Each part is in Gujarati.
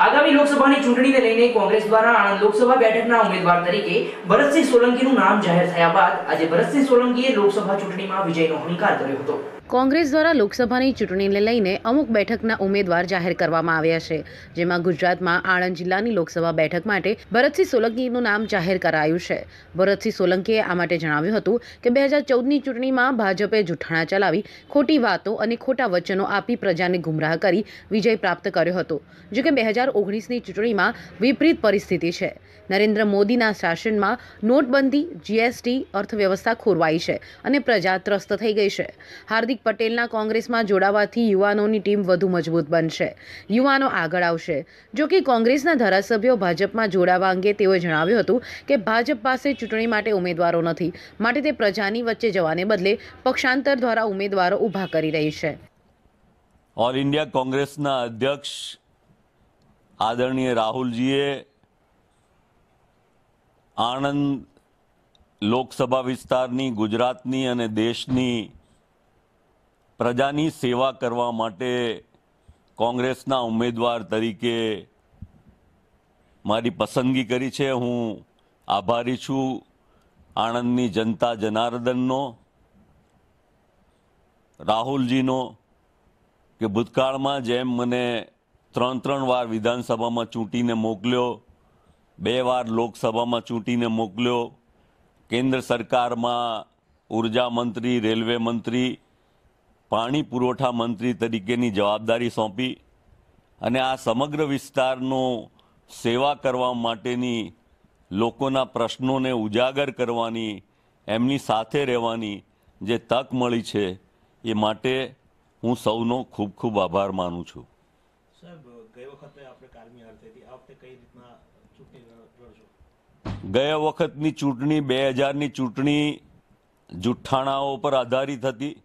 આગામી લોકસભાની ચૂંટણીને લઈને કોંગ્રેસ દ્વારા આણંદ લોકસભા બેઠકના ઉમેદવાર તરીકે ભરતસિંહ સોલંકીનું નામ જાહેર થયા બાદ આજે ભરતસિંહ સોલંકીએ લોકસભા ચૂંટણીમાં વિજયનો હંકાર કર્યો હતો. કોંગ્રેસ દ્વારા લોકસભાની ચૂંટણીને લઈને અમુક બેઠકના ઉમેદવાર જાહેર કરવામાં આવ્યા છે, જેમાં ગુજરાતમાં આણંદ જિલ્લાની લોકસભા બેઠક માટે ભરતસિંહ સોલંકીનું નામ જાહેર કરાયું છે. ભરતસિંહ સોલંકીએ આ માટે જણાવ્યું હતું કે બે હજાર ચૌદની ચૂંટણીમાં ભાજપે જૂઠાણા ચલાવી, ખોટી વાતો અને ખોટા વચનો આપી પ્રજાને ગુમરાહ કરી વિજય પ્રાપ્ત કર્યો હતો. જો કે બે હજાર ઓગણીસની ચૂંટણીમાં વિપરીત પરિસ્થિતિ છે. નરેન્દ્ર મોદીના શાસનમાં નોટબંધી જીએસટી અર્થવ્યવસ્થા ખોરવાઈ છે અને પ્રજા ત્રસ્ત થઈ ગઈ છે. હાર્દિક પટેલના કોંગ્રેસમાં જોડાવાથી યુવાનોની ટીમ વધુ મજબૂત બનશે. યુવાનો આગળ આવશે. જો કે કોંગ્રેસના ધારાસભ્યો ભાજપમાં જોડાવા અંગે તેઓએ જણાવ્યું હતું કે ભાજપ પાસે ચૂંટણી માટે ઉમેદવારો નથી. માટે તે પ્રજાની વચ્ચે જવાને બદલે પક્ષાંતર દ્વારા ઉમેદવારો ઊભા કરી રહી છે. ઓલ ઇન્ડિયા કોંગ્રેસના અધ્યક્ષ આદરણીય રાહુલજીએ આણંદ લોકસભા વિસ્તારની, ગુજરાતની અને દેશની પ્રજાની સેવા કરવા માટે કોંગ્રેસના ઉમેદવાર તરીકે મારી પસંદગી કરી છે. હું આભારી છું આણંદની જનતા જનાર્દનનો, રાહુલજીનો, કે ભૂતકાળમાં જેમ મને ત્રણ ત્રણ વાર વિધાનસભામાં ચૂંટીને મોકલ્યો બે વાર લોકસભામાં ચૂંટીને મોકલ્યો. કેન્દ્ર સરકારમાં ઊર્જા મંત્રી, રેલવે મંત્રી, પાણી પુરવઠા મંત્રી તરીકેની જવાબદારી સોંપી અને આ સમગ્ર વિસ્તારનો સેવા કરવા માટેની લોકોના પ્રશ્નોને ઉજાગર કરવાની, એમની સાથે રહેવાની જે તક મળી છે એ માટે હું સૌનો ખૂબ ખૂબ આભાર માનું છું. ગયા વખતની ચૂંટણી, બે હજારની ચૂંટણી જુઠ્ઠાણાઓ પર આધારિત હતી.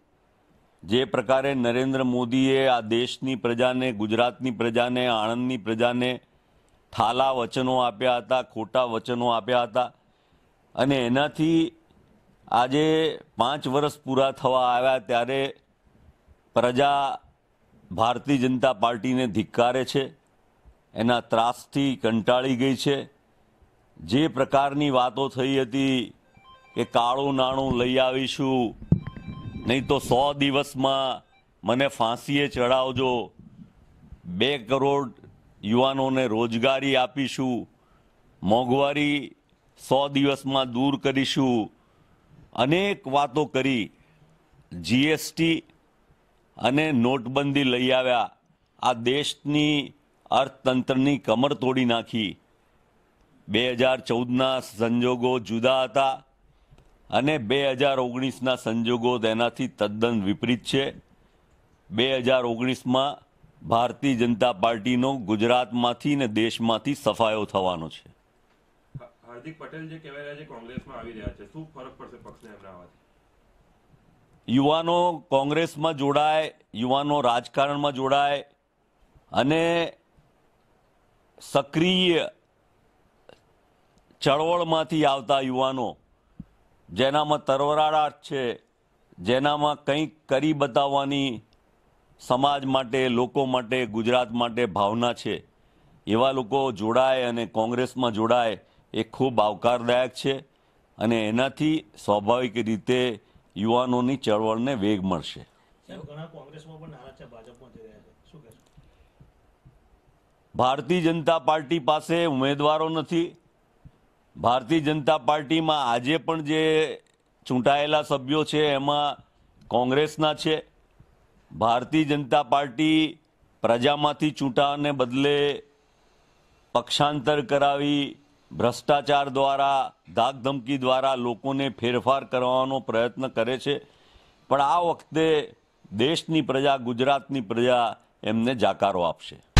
જે પ્રકારે નરેન્દ્ર મોદીએ આ દેશની પ્રજાને, ગુજરાતની પ્રજાને, આણંદની પ્રજાને ઠાલા વચનો આપ્યા હતા, ખોટા વચનો આપ્યા હતા. અને એનાથી આજે પાંચ વર્ષ પૂરા થવા આવ્યા ત્યારે પ્રજા ભારતીય જનતા પાર્ટીને ધિક્કારે છે, એના ત્રાસથી કંટાળી ગઈ છે. જે પ્રકારની વાતો થઈ હતી કે કાળું નાણું લઈ આવીશું, નહીં તો સો દિવસમાં મને ફાંસીએ ચડાવજો. બે કરોડ યુવાનોને રોજગારી આપીશું, મોંઘવારી સો દિવસમાં દૂર કરીશું. અનેક વાતો કરી. જીએસટી અને નોટબંધી લઈ આવ્યા. આ દેશની અર્થતંત્રની કમર તોડી નાખી. બે હજાર ચૌદના સંજોગો જુદા હતા અને બે હજાર ઓગણીસના સંજોગો તેનાથી તદ્દન વિપરીત છે. બે હજાર ઓગણીસમાં ભારતીય જનતા પાર્ટીનો ગુજરાતમાંથી ને દેશમાંથી સફાયો થવાનો છે. હાર્દિક પટેલ જે કહેવાય રહ્યા છે, કોંગ્રેસમાં આવી રહ્યા છે. શું ફરક પડશે પક્ષને એમના આવવાથી યુવાનો કોંગ્રેસમાં જોડાય, યુવાનો રાજકારણમાં જોડાય અને સક્રિય ચળવળમાંથી આવતા યુવાનો, જેનામાં તરવરાટ છે, જેનામાં કંઈક કરી બતાવવાની સમાજ માટે, લોકો માટે, ગુજરાત માટે ભાવના છે, એવા લોકો જોડાય અને કોંગ્રેસમાં જોડાય એ ખૂબ આવકારદાયક છે અને એનાથી સ્વાભાવિક રીતે યુવાનોની ચળવળને વેગ મળશે. ભારતીય જનતા પાર્ટી પાસે ઉમેદવારો નથી. ભારતીય જનતા પાર્ટીમાં આજે પણ જે ચૂંટાયેલા સભ્યો છે એમાં કોંગ્રેસના છે. ભારતીય જનતા પાર્ટી પ્રજામાંથી ચૂંટાવાને બદલે પક્ષાંતર કરાવી ભ્રષ્ટાચાર દ્વારા ધાકધમકી દ્વારા લોકોને ફેરફાર કરવાનો પ્રયત્ન કરે છે. પણ આ વખતે દેશની પ્રજા, ગુજરાતની પ્રજા એમને જાકારો આપશે.